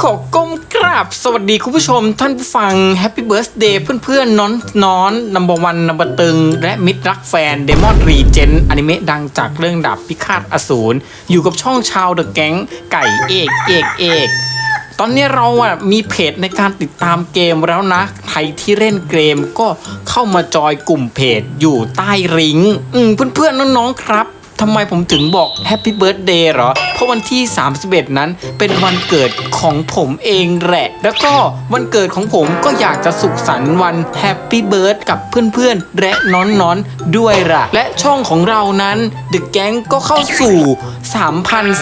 ขอก้มกราบ สวัสดีคุณผู้ชมท่านผู้ฟังแฮปปี้เบิร์ a เดย์เพื่อนๆน้อนน้อนนัมเบอร์วันนัมเบอร์ตึง และมิตรรักแฟนเดมอนรีเจนอนิเมะดังจากเรื่องดาบพิฆาตอสูร อยู่กับช่องชาวเดอะแก๊งไก่เอกเอกเอกตอนนี้เราอะมีเพจในการติดตามเกมแล้วนะ ใครที่เล่นเกมก็เข้ามาจอยกลุ่มเพจอยู่ใต้ลิงก์อืมเพื่อนๆน้องๆครับ ทำไมผมถึงบอกแฮปปี้เบิร์ดเดย์เหรอ เพราะวันที่ 31 นั้นเป็นวันเกิดของผมเองแหละ แล้วก็วันเกิดของผมก็อยากจะสุขสันต์วันแฮปปี้เบิร์ดกับเพื่อนๆ และน้อนๆ ด้วยล่ะและช่องของเรานั้น The Gang ก็เข้าสู่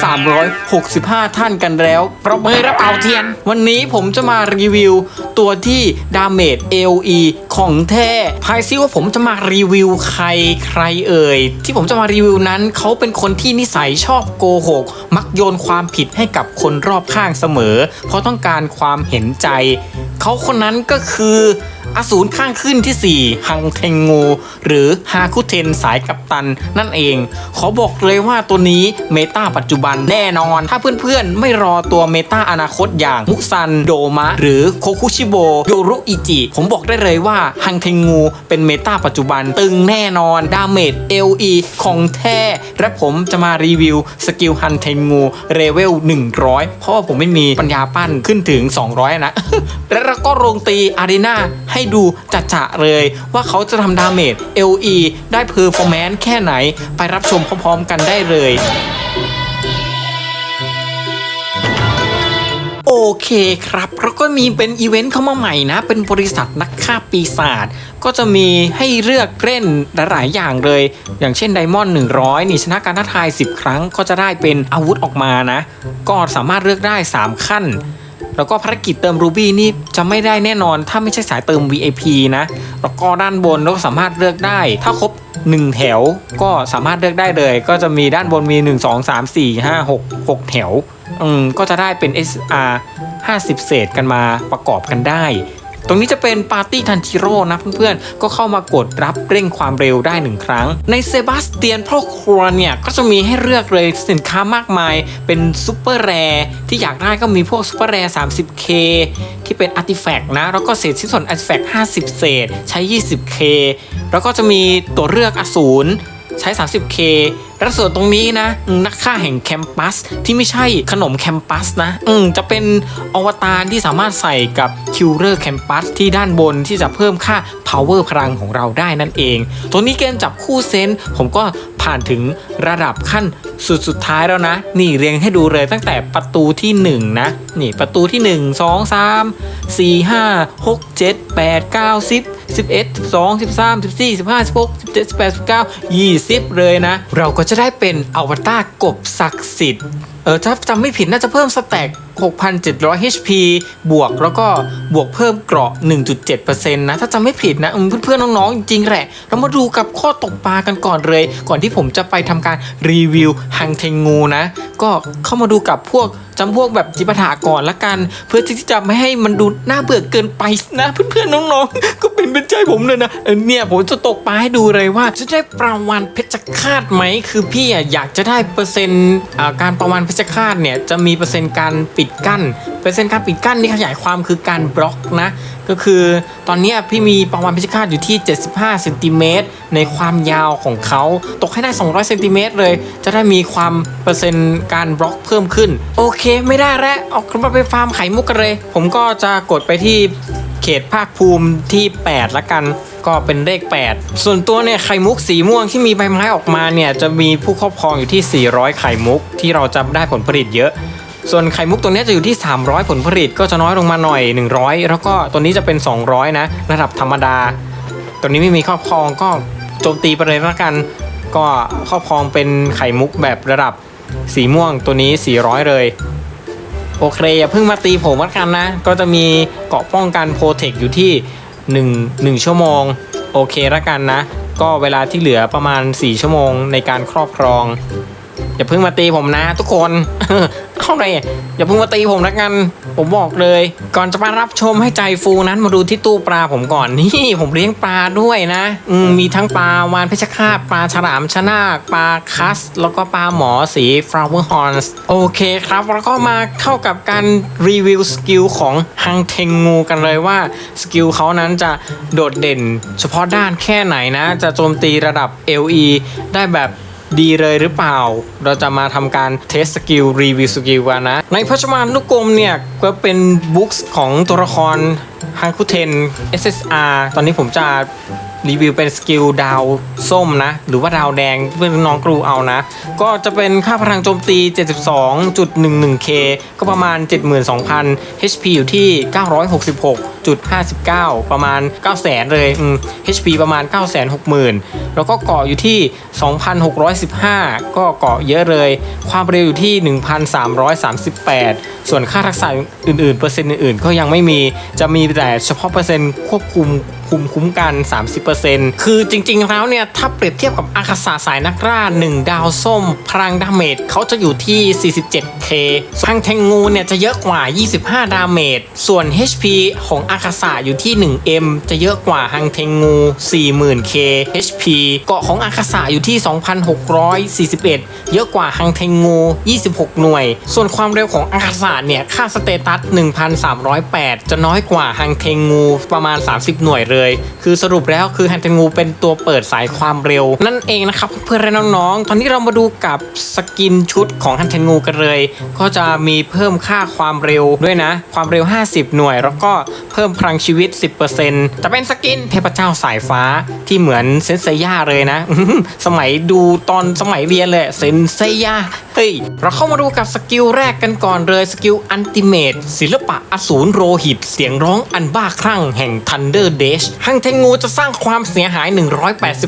3,365 ท่านกันแล้วปรบมือรับเอาเทียน วันนี้ผมจะมารีวิว ตัวที่ดาเมจ AOE ของแท้ทายซิว่าผมจะมารีวิวใครใครเอ่ยที่ผมจะมารีวิวนั้นเขาเป็นคนที่นิสัยชอบโกหก มักโยนความผิดให้กับคนรอบข้างเสมอ เพราะต้องการความเห็นใจ เขาคนนั้นก็คือ อสูรข้างขึ้นที่ 4 ฮังเทงงูหรือฮาคุเทนสายกัปตันนั่นเอง ขอบอกเลยว่าตัวนี้เมตาปัจจุบันแน่นอน ถ้าเพื่อนๆ ไม่รอตัวเมตาอนาคตอย่างมุซันโดมะ หรือโคคุชิโบโยรุอิจิ ผมบอกได้เลยว่าฮังเทงงูเป็นเมตาปัจจุบันตึงแน่นอน ดาเมจ LE ของแท้ และผมจะมารีวิวสกิลฮันเทงงูเลเวล 100 เพราะว่าผมไม่มีปัญญาปั้นขึ้นถึง 200 นะ และเราก็ลงตีอารีนาให้ดูจัดจะเลยว่าเขาจะทำดาเมจ LE ได้เพอร์ฟอร์แมนซ์แค่ไหน ไปรับชมพร้อมๆกันได้เลยโอเคครับ แล้วก็มีเป็นอีเวนต์เข้ามาใหม่นะ เป็นบริษัทนักฆ่าปีศาจก็จะมีให้เลือกเล่นหลายๆอย่างเลย อย่างเช่นไดมอนด์100 นี่ชนะการท้าทาย 10 ครั้งก็จะได้เป็นอาวุธออกมานะ ก็สามารถเลือกได้ 3 ขั้น แล้วก็ภารกิจเติมรูบี้นี่จะไม่ได้แน่นอน ถ้าไม่ใช่สายเติม VIP นะ แล้วก็ด้านบนเราก็สามารถเลือกได้ ถ้าครบ 1 แถวก็สามารถเลือกได้เลย ก็จะมีด้านบนมี 1 2 3 4 5 6 6 แถว อืมก็จะได้เป็น SR 50 เศษกันมาประกอบกันได้ ตรงนี้จะเป็นปาร์ตี้ทันจิโร่นะเพื่อนๆ ก็เข้ามากดรับเร่งความเร็วได้หนึ่งครั้ง ในเซบาสเตียนพ่อครัวเนี่ย ก็จะมีให้เลือกเลยสินค้ามากมาย เป็นซูเปอร์แรร์ที่อยากได้ก็มีพวกซูเปอร์แรร์ 30K ที่เป็นอาร์ติแฟกต์นะ แล้วก็เศษชิ้นส่วนอาร์ติแฟกต์50 เศษ ใช้ 20K แล้วก็จะมีตัวเลือกอสูร ใช้ 30K แล้วส่วนตรงนี้นะ นักฆ่าแห่งแคมปัสที่ไม่ใช่ขนมแคมปัสนะ อืจะเป็นอวตารที่สามารถใส่กับคิวเลอร์แคมปัสที่ด้านบนที่จะเพิ่มค่า power พลังของเราได้นั่นเอง ตัวนี้เกมจับคู่เซนผมก็ผ่านถึงระดับขั้นสุดสุดท้ายแล้วนะ นี่เรียงให้ดูเลยตั้งแต่ประตูที่ 1 นะ นี่ประตูที่ 1 2 3 4 5 6 7 8 9 10 11 12 13 14 15 16 17 18 19 20 เลยนะ เราก็จะได้เป็นอวตารกบศักดิ์สิทธิ์ เออถ้าจำไม่ผิดน่าจะเพิ่มสแต็ก6,700 HP บวกแล้วก็บวกเพิ่มเกราะ 1.7%นะถ้าจำไม่ผิดนะอืมเพื่อนๆน้องๆจริงๆแหละ เรามาดูกับข้อตกปลากันก่อนเลย ก่อนที่ผมจะไปทำการรีวิวฮังเทงงูนะ ก็เข้ามาดูกับพวกจำพวกแบบจิปาถะก่อนละกัน เพื่อที่จะไม่ให้มันดูน่าเบื่อเกินไปนะเพื่อนๆน้องๆ ก็เป็นเป็นใจผมเลยนะเนี่ยผมจะตกปลาให้ดูเลยว่าจะได้ประวันเพชรฆาตไหมคือพี่อะอยากจะได้เปอร์เซ็นต์อ่าการประวันเพชรฆาตเนี่ยจะมีเปอร์เซ็นต์การปิดกั้น เปอร์เซ็นต์การปิดกั้นนี่ขยายความคือการบล็อกนะ ก็คือตอนนี้พี่มีประวันเพชรฆาตอยู่ที่ 75เซนติเมตรในความยาวของเขาตกให้ได้ 200เซนติเมตรเลย จะได้มีความเปอร์เซ็นต์การบล็อกเพิ่มขึ้น โอเคไม่ได้แล้วออกมาไปฟาร์มไข่มุกกันเลย ผมก็จะกดไปที่เขตภาคภูมิที่ 8 ละกัน ก็เป็นเลข 8 ส่วนตัวเนี่ยไข่มุกสีม่วงที่มีใบไม้ออกมาเนี่ยจะมีผู้ครอบครองอยู่ที่ 400 ไข่มุก ที่เราจะได้ผลผลิตเยอะ ส่วนไข่มุกตัวนี้จะอยู่ที่ 300 ผลผลิตก็จะน้อยลงมาหน่อย 100 แล้วก็ตัวนี้จะเป็น 200 นะ ระดับธรรมดา ตัวนี้ไม่มีครอบครองก็โจมตีไปเลยละกัน ก็ครอบครองเป็นไข่มุกแบบระดับสีม่วงตัวนี้ 400 เลยโอเคอย่าเพิ่งมาตีผมละกันนะ ก็จะมีเกราะป้องกันโปรเทคอยู่ที่ 1 1 ชั่วโมง โอเคละกันนะ ก็เวลาที่เหลือประมาณ 4 ชั่วโมงในการครอบครอง อย่าเพิ่งมาตีผมนะ ทุกคนเอาเลยอย่าเพิ่งมาตีผมละกัน ผมบอกเลย ก่อนจะมารับชมให้ใจฟูนั้นมาดูที่ตู้ปลาผมก่อนนี่ผมเลี้ยงปลาด้วยนะอืมมีทั้งปลาวานเพชรฆาตปลาฉลามชนาปลาคัส แล้วก็ปลาหมอสี flower horns โอเคครับแล้วก็มาเข้ากับการรีวิวสกิลของฮังเทงงูกันเลยว่าสกิลเขานั้นจะโดดเด่น เฉพาะด้านแค่ไหนนะ จะโจมตีระดับ LE ได้แบบ ดีเลยหรือเปล่า เราจะมาทำการเทสสกิลรีวิวสกิลกันนะ ในพัชมานนุกรมเนี่ย ก็เป็นบุ๊กของตัวละครฮังคุเทน SSR ตอนนี้ผมจะรีวิวเป็นสกิลดาวส้มนะ หรือว่าดาวแดงเพื่อนน้องกรูเอานะ ก็จะเป็นค่าพลังโจมตี 72.11k ก็ประมาณ 72,000 HP อยู่ที่ 966.59 ประมาณ 900,000 เลยอืม HP ประมาณ 960,000 แล้วก็เกาะอยู่ที่ 2,615 ก็เกาะเยอะเลย ความเร็วอยู่ที่ 1,338 ส่วนค่าทักษะอื่นๆ เปอร์เซ็นต์อื่นๆ ก็ยังไม่มี จะมีแต่เฉพาะเปอร์เซ็นต์ควบคุมคุมคุ้มกัน 30%คือจริงๆ แล้วเนี่ย ถ้าเปรียบเทียบกับอาคาสาสายนักล่า1 ดาวส้ม พลังดาเมจเขาจะอยู่ที่ 47k ทางแทงงูเนี่ยจะเยอะกว่า 25 ดาเมจ ส่วน HP ของอาคาสาอยู่ที่ 1m จะเยอะกว่าฮังเทงงู 40,000k HP เกาะของอาคาสาอยู่ที่ 2,641 เยอะกว่าฮังเทงงู 26 หน่วย ส่วนความเร็วของอาคาสาเนี่ย ค่าสเตตัส 1,308 จะน้อยกว่าฮังเทงงูประมาณ 30 หน่วยเลย คือสรุปแล้วคือฮังเทงงูเป็นตัวเปิดสายความเร็ว นั่นเองนะครับเพื่อนและน้องๆ ตอนนี้เรามาดูกับสกินชุดของฮันเทนงูกันเลย ก็จะมีเพิ่มค่าความเร็วด้วยนะ ความเร็ว 50 หน่วย แล้วก็เพิ่มพิ่มพลังชีวิต 10%แต่เป็นสกินเทพเจ้าสายฟ้าที่เหมือนเซนเซย่าเลยนะ สมัยดูตอนสมัยเรียนเลยเซนเซย่าเฮ้ยเราเข้ามาดูกับสกิลแรกกันก่อนเลยสกิลอันติเมตศิลปะอสูรโรหิต เสียงร้องอันบ้าคลั่งแห่ง Thunder Dash ฮังเทงูจะสร้างความเสียหาย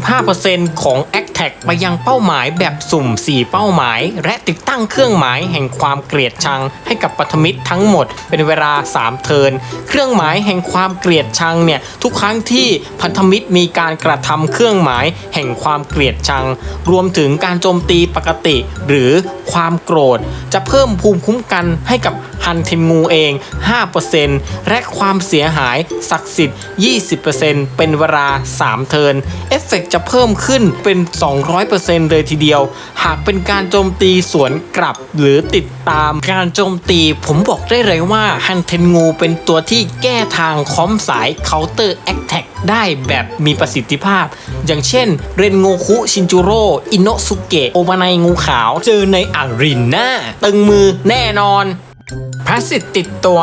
185%ของ a c t a c ไปยังเป้าหมายแบบสุ่ม 4 เป้าหมาย และติดตั้งเครื่องหมายแห่งความเกลียดชัง ให้กับปัทมิตรทั้งหมด เป็นเวลา 3 เทิน เครื่องหมายแห่งความเกลียดชังเนี่ยทุกครั้งที่พันธมิตรมีการกระทำเครื่องหมายแห่งความเกลียดชัง รวมถึงการโจมตีปกติ หรือความโกรธ จะเพิ่มภูมิคุ้มกันให้กับ ฮันเทนงูเอง 5%และความเสียหายศักดิ์สิทธิ์ 20%เป็นเวลา 3 เทินเอฟเฟกต์จะเพิ่มขึ้นเป็น 200%เลยทีเดียว หากเป็นการโจมตีสวนกลับหรือติดตามการโจมตีผมบอกได้เลยว่าฮันเทนงูเป็นตัวที่แก้ทางคอมสาย Counter Attack ได้แบบมีประสิทธิภาพ อย่างเช่น เรนโงคุชินจูโร่อินโนสุเกะโอมาไนงูขาว เจอในอารีนาตึงมือแน่นอน พระสิทธิ์ติดตัว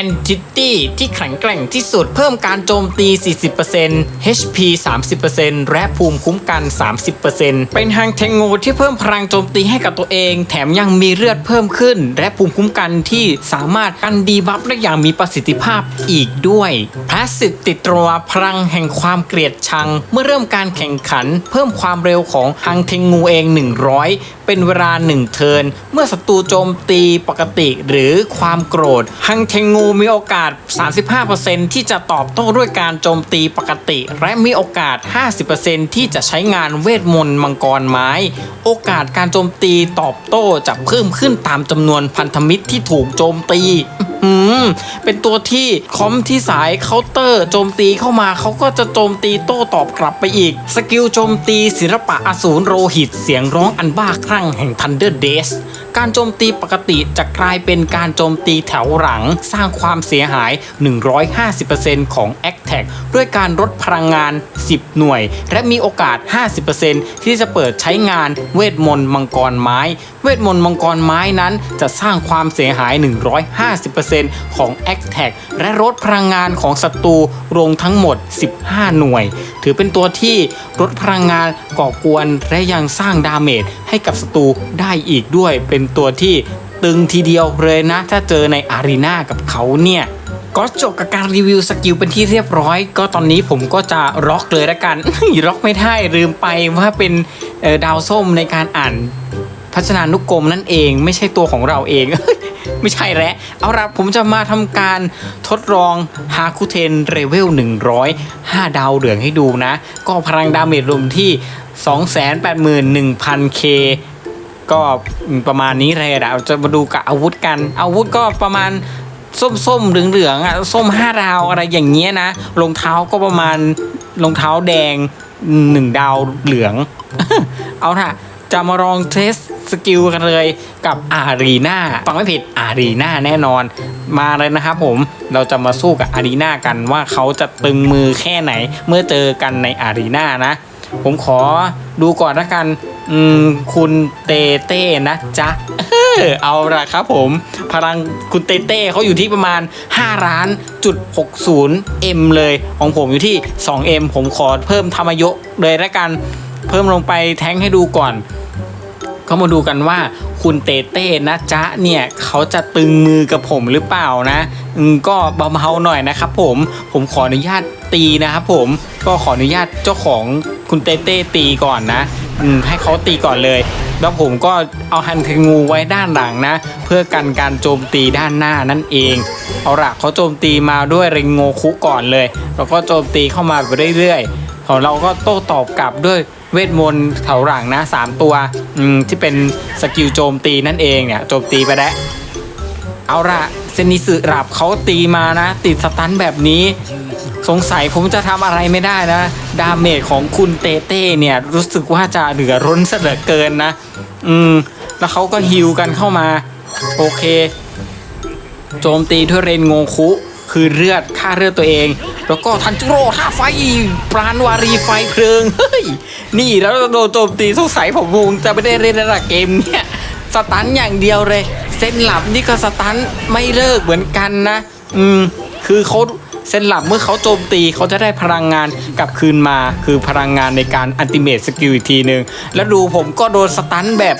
Entity ที่แข็งแกร่งที่สุดเพิ่มการโจมตี 40% HP 30%และภูมิคุ้มกัน 30%เป็นทางเทงโงที่เพิ่มพลังโจมตีให้กับตัวเอง แถมยังมีเลือดเพิ่มขึ้น และภูมิคุ้มกันที่สามารถกันดีบัฟได้อย่างมีประสิทธิภาพอีกด้วยพระสิทธิ์ติดตัวพลังแห่งความเกลียดชัง เมื่อเริ่มการแข่งขัน เพิ่มความเร็วของฮังเทงงูเอง 100 เป็นเวลา 1 เทิร์นเมื่อศัตรูโจมตีปกติหรือความโกรธฮังเทงงูมีโอกาส 35%ที่จะตอบโต้ด้วยการโจมตีปกติ และมีโอกาส 50%ที่จะใช้งานเวทมนต์มังกรไม้ โอกาสการโจมตีตอบโต้จะเพิ่มขึ้นตามจำนวนพันธมิตรที่ถูกโจมตีเป็นตัวที่คอมที่สายเคาน์เตอร์โจมตีเข้ามาเขาก็จะโจมตีโต้ตอบกลับไปอีก สกิลโจมตีศิลปะอสูรโรหิตเสียงร้องอันบ้าคลั่งแห่ง Thunder Days การโจมตีปกติจะกลายเป็นการโจมตีแถวหลัง สร้างความเสียหาย 150%ของ a c t a c ด้วยการลดพลังงาน 10 หน่วย และมีโอกาส 50%ที่จะเปิดใช้งานเวทมนต์มังกรไม้ วทมนต์มังกรไม้นั้น จะสร้างความเสียหาย 150%ของ a c t a c และลดพลังงานของศัตรูลงทั้งหมด 15 หน่วย ถือเป็นตัวที่ลดพลังงานก่อกวนและยังสร้างดาเมจให้กับศัตรูได้อีกด้วย เป็นตัวที่ตึงทีเดียวเลยนะ ถ้าเจอในอารีนากับเขาเนี่ยก็จบกับการรีวิวสกิลเป็นที่เรียบร้อย ก็ตอนนี้ผมก็จะร็อกเลยละกันร็อกไม่ได้ลืมไปว่าเป็นดาวส้มในการอ่าน พัฒนานุกรมนั่นเองไม่ใช่ตัวของเราเอง ไม่ใช่แล้วเอาละผมจะมาทำการทดลองฮาคุเทนเรเวล100 5 ดาวเหลืองให้ดูนะ ก็พลังดาเมจรวมที่ 281,000K ก็ประมาณนี้เลยเราจะมาดูกับอาวุธกัน อาวุธก็ประมาณส้มๆเหลืองๆอะส้มห้าดาวอะไรอย่างเงี้ยนะรองเท้าก็ประมาณรองเท้าแดงหนึ่งดาวเหลือง เอาล่ะ จะมาลองเทสสกิลกันเลยกับอารีนาฟังไม่ผิดอารีนาแน่นอน มาเลยนะครับผมเราจะมาสู้กับอารีนากันว่าเขาจะตึงมือแค่ไหน เมื่อเจอกันในอารีนานะ ผมขอดูก่อนละกัน อืม คุณเตเต้นะจ๊ะเอาละครับผม พลังคุณเตเต้เขาอยู่ที่ประมาณ 5 ล้านจุด60 M เลย ของผมอยู่ที่ 2M ผมขอเพิ่มธรรมยะเลยละกัน เพิ่มลงไปแท้งให้ดูก่อนก็มาดูกันว่าคุณเตเต้นะจ๊ะเนี่ยเขาจะตึงมือกับผมหรือเปล่านะอืมก็เบาๆหน่อยนะครับผมผมขออนุญาตตีนะครับผมก็ขออนุญาตเจ้าของคุณเตเต้ตีก่อนนะอืมให้เขาตีก่อนเลย แล้วผมก็เอาฮันเทงูไว้ด้านหลังนะ เพื่อกันการโจมตีด้านหน้านั่นเอง เอาละเขาโจมตีมาด้วยเรงโงคุก่อนเลย แล้วก็โจมตีเข้ามาไปเรื่อยๆของเราก็โต้ตอบกลับด้วย เวทมนต์แถวหลังนะสามตัวที่เป็นสกิลโจมตีนั่นเองเนี่ยโจมตีไปแล้วเอาละเซนิสึหลับเขาตีมานะ ติดสตันแบบนี้ สงสัยผมจะทำอะไรไม่ได้นะ ดาเมจของคุณเตเต้เนี่ย รู้สึกว่าจะเหลือร้นเสยเหลือเกินนะ อืม แล้วเขาก็ฮิวกันเข้ามา โอเค โจมตีด้วยเรนโงคุ คือเลือดค่าเลือดตัวเอง แล้วก็ทันจิโร่ท่าไฟปราณวารีไฟเพลิงเฮ้ยนี่แล้วโดนโจมตีสงสัยผมคงจะไม่ได้เล่นแล้วล่ะเกมเนี่ยสตันอย่างเดียวเลย เส้นหลับนี่ก็สตันไม่เลิกเหมือนกันนะ อืมคือเขาเส้นหลับเมื่อเขาโจมตีเขาจะได้พลังงานกลับคืนมา คือพลังงานในการอันติเมตสกิลอีกทีหนึ่งแล้วดูผมก็โดนสตันแบบ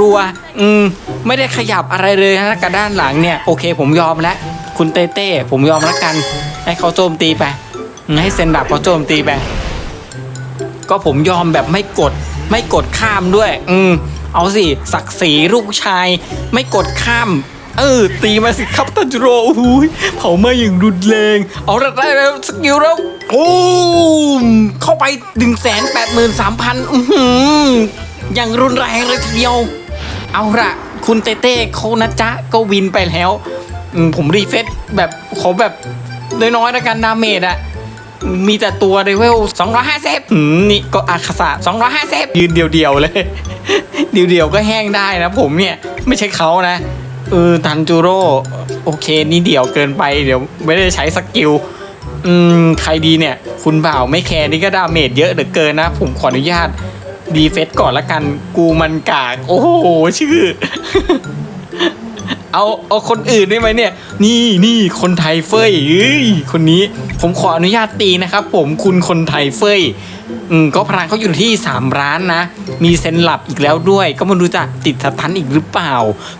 รัวๆอืมไม่ได้ขยับอะไรเลยนะกับด้านหลังเนี่ย โอเคผมยอมแล้ว คุณเต้เต้ผมยอมล้วกัน ให้เขาโจมตีไป ให้เซนดับเขาโจมตีไป ก็ผมยอมแบบไม่กด ไม่กดข้ามด้วย อืม เอาสิศักดิ์ศรีลูกชาย ไม่กดข้าม เออ ตีมาสิครับตันจิโร่โอ้โหเผาไมาอย่างรุนแรง เอาละได้แล้วสกิลแล้วโอ้มเข้าไปหนึ่งแสนแปดหมื่นสามพันอือหืออย่างรุนแรงเลยทีเดียว เอาละคุณเต้เต้เขานะจ๊ะก็วินไปแล้ว อืมผมรีเฟซแบบขอแบบน้อยๆแล้วกันดาเมจอะมีแต่ตัวเลเวล250อืมนี่ก็อาคาสะ250 ยืนเดียวๆเลย เดียวๆก็แห้งได้นะผมเนี่ย ไม่ใช่เขานะเออทันจูโร่โอเค นี่เดี่ยวเกินไปเดี๋ยวไม่ได้ใช้สกิลอืมใครดีเนี่ย คุณบ่าวไม่แคร์นี่ก็ดาเมจเยอะเหลือเกินนะ ผมขออนุญาตดีเฟสก่อนละกัน กูมันกาก โอ้โห ชื่อ เอาเอาคนอื่นได้ไหมเนี่ย นี่นี่คนไทยเฟยเอ้ยคนนี้ผมขออนุญาตตีนะครับ ผมคุณคนไทยเฟย อืมก็พลังเขาอยู่ที่ 3 ร้านนะ มีเซนหลับอีกแล้วด้วย ก็มาดูจะติดสตันอีกหรือเปล่า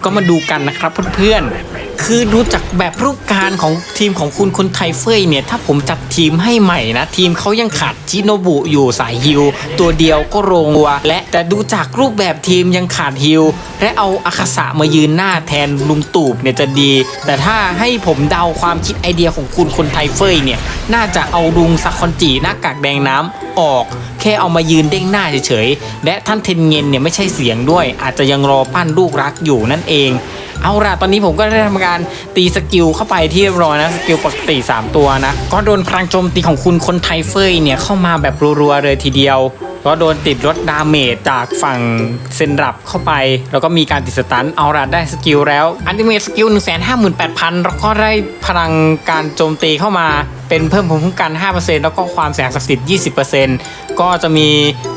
ก็มาดูกันนะครับเพื่อนๆ คือดูจากแบบรูปการของทีมของคุณคนไทยเฟยเนี่ย ถ้าผมจัดทีมให้ใหม่นะ ทีมเขายังขาดจิโนบุอยู่สายฮิว ตัวเดียวก็โรงตัว และแต่ดูจากรูปแบบทีมยังขาดฮิว และเอาอาคาสะมายืนหน้าแทนลุงตูบเนี่ยจะดี แต่ถ้าให้ผมเดาความคิดไอเดียของคุณคนไทยเฟยเนี่ย น่าจะเอาลุงซักคอนจีหน้ากากแดงน้ำ ออก แค่เอามายืนเด้งหน้าเฉยๆ และท่านเทนเงินเนี่ยไม่ใช่เสียงด้วย อาจจะยังรอปั้นลูกรักอยู่นั่นเอง เอาล่ะตอนนี้ผมก็ได้ทำการตีสกิลเข้าไปที่เรียบร้อยนะสกิลปกติ 3 ตัวนะ ก็โดนพลังโจมตีของคุณคนไทยเฟยเนี่ยเข้ามาแบบรัวๆเลยทีเดียวก็โดนติดลดดาเมจจากฝั่งเซนรับเข้าไป แล้วก็มีการติดสตันเอาล่ะได้สกิลแล้วอันติเมทสกิล 1 5 8 0 0 0 แล้วก็ได้พลังการโจมตีเข้ามาเป็นเพิ่มภูมิคุ้มกัน 5%แล้วก็ความแสงศักดิ์สิทธิ์ 20%ก็จะมี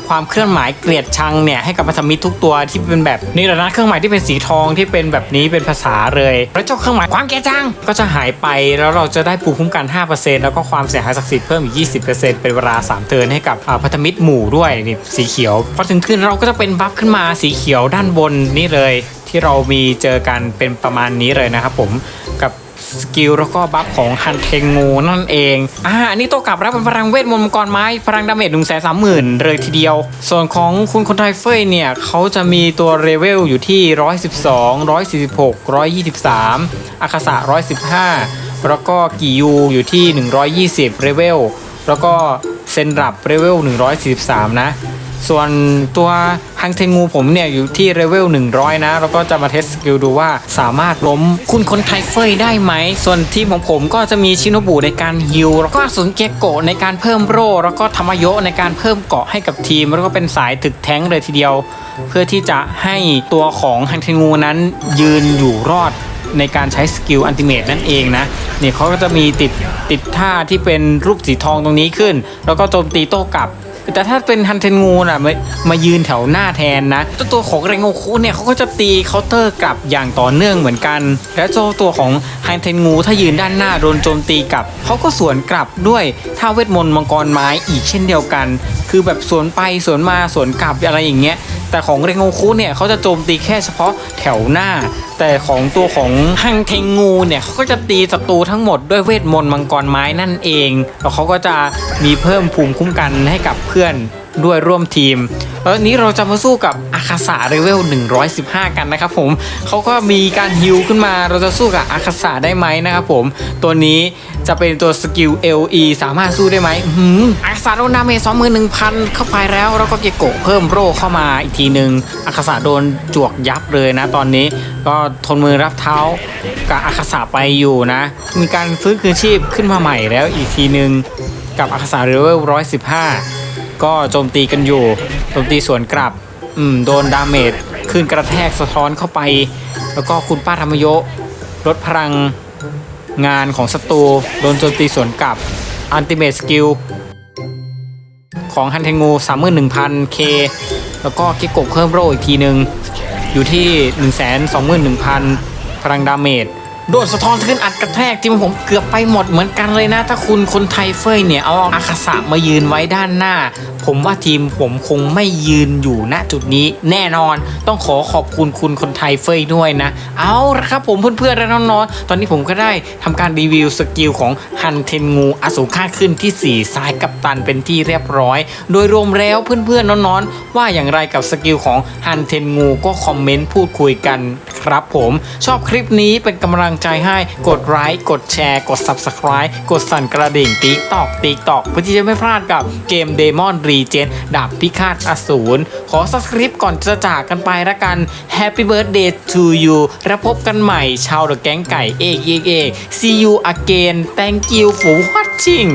ความเคลื่อนหมายเกลียดชังเนี่ยให้กับพันธมิตรทุกตัวที่เป็นแบบนี่แหละนะเครื่องหมายที่เป็นสีทองที่เป็นแบบนี้เป็นภาษาเลยแล้วเจ้าเครื่องหมายความเกลียดชังก็จะหายไปแล้วเราจะได้ภูมิคุ้มกัน 5%แล้วก็ความเสียหายศักดิ์สิทธิ์เพิ่มอีก 20%เป็นเวลา 3 เทิร์นให้กับพันธมิตรหมู่ด้วยนี่สีเขียวพอถึงขึ้นเราก็จะเป็นบัฟขึ้นมาสีเขียวด้านบนนี่เลย ที่เรามีเจอกันเป็นประมาณนี้เลยนะครับผมกับสกิลแล้วก็บัฟของฮันเทงงูนั่นเอง อ่า อันนี้โตกลับรับเป็นพลังเวทมนต์มังกรไม้ พลังดาเมจหนึ่งแสนสามหมื่นเลยทีเดียว ส่วนของคุณคนไทยเฟยเนี่ย เขาจะมีตัวเลเวลอยู่ที่ 112 146 123อาคาสะ115 แล้วก็กิยูอยู่ที่ 120เลเวล แล้วก็ เซนรับเลเวล 143 นะ ส่วนตัวฮังเทงูผมเนี่ย อยู่ที่เลเวล 100 นะ แล้วก็จะมาเทสสกิลดูว่าสามารถล้มคุณคนไทเฟยได้ไหม ส่วนทีมของผมก็จะมีชิโนบุในการฮิลแล้วก็สุนเกโกะในการเพิ่มโรแล้วก็ธรรมโยในการเพิ่มเกาะให้กับทีม แล้วก็เป็นสายถึกแท้งเลยทีเดียว เพื่อที่จะให้ตัวของฮังเทงูนั้นยืนอยู่รอด ในการใช้สกิลอันติเมตนั่นเองนะเนี่ยเขาก็จะมีติดติดท่าที่เป็นรูปสีทองตรงนี้ขึ้น แล้วก็โจมตีโต้กลับ แต่ถ้าเป็นฮันเทนงูน่ะมามายืนแถวหน้าแทนนะตัวตัวของเรงโงคุเนี่ยเขาก็จะตีเคาน์เตอร์กลับอย่างต่อเนื่องเหมือนกัน และเจ้าตัวของฮันเทนงูถ้ายืนด้านหน้าโดนโจมตีกลับเขาก็สวนกลับด้วยท่าเวทมนต์มังกรไม้อีกเช่นเดียวกัน คือแบบสวนไปสวนมาสวนกลับอะไรอย่างเงี้ย แต่ของเรงโงคุเนี่ยเขาจะโจมตีแค่เฉพาะแถวหน้า แต่ของตัวของฮังเทงงูเนี่ยเขาก็จะตีศัตรูทั้งหมดด้วยเวทมนต์มังกรไม้นั่นเอง แล้วเขาก็จะมีเพิ่มภูมิคุ้มกันให้กับเพื่อน ด้วยร่วมทีมแล้วนี้เราจะมาสู้กับอาคาสะเลเวล 115 กันนะครับผมเขาก็มีการฮิลขึ้นมาเราจะสู้กับอาคาสะได้ไหมนะครับผมตัวนี้จะเป็นตัวสกิล LE สามารถสู้ได้ไหมอาคาสะโดนดาเมจสองมือหนึ่งพันเข้าไปแล้วแล้วก็เกโกะเพิ่มโรเข้ามาอีกทีหนึ่งอาคาสะโดนจวกยับเลยนะตอนนี้ก็ทนมือรับเท้ากับอาคาสะไปอยู่นะ มีการฟื้นคืนชีพขึ้นมาใหม่แล้วอีกทีหนึ่งกับอาคาสะเลเวล 115 ก็โจมตีกันอยู่โจมตีสวนกลับ อืม โดนดาเมจขึ้นกระแทกสะท้อนเข้าไป แล้วก็คุณป้าธรรมโยะลดพลังงานของศัตรูโดนโจมตีสวนกลับอันติเม e สกิลของฮันเทงู31,000 k แล้วก็เกโกะเพิ่มโรอีกทีหนึ่งอยู่ที่ 121,000 พลังดาเมจ โดนสะท้อนขึ้นอัดกระแทกที่ผมเกือบไปหมดเหมือนกันเลยนะ ถ้าคุณคนไทยเฟยเนี่ย เอาอาคาสะมายืนไว้ด้านหน้า ผมว่าทีมผมคงไม่ยืนอยู่ณจุดนี้แน่นอนต้องขอขอบคุณคุณคนไทยเฟยด้วยนะ เอาละครับผมเพื่อนๆและน้องๆตอนนี้ผมก็ได้ทำการรีวิวสกิลของฮันเทนงูอสูรค่าขึ้นที่ 4 ซ้ายกับตันเป็นที่เรียบร้อย โดยรวมแล้วเพื่อนๆน้องๆว่าอย่างไรกับสกิลของฮันเทนงูก็คอมเมนต์พูดคุยกันครับผมชอบคลิปนี้เป็นกำลังใจให้กดไลค์กดแชร์ กด Subscribe กดสั่นกระดิ่งติ๊กตอกติ๊กตอกเพื่อที่จะไม่พลาดกับเกมเดมอนรีเจนดาบพิฆาตอสูรขอสักคริปก่อนจะจากกันไปละกัน Happy Birthday to you แล้วพบกันใหม่ชาวเดอะแก๊งไก่เอกเอกเอก See you again Thank you for watching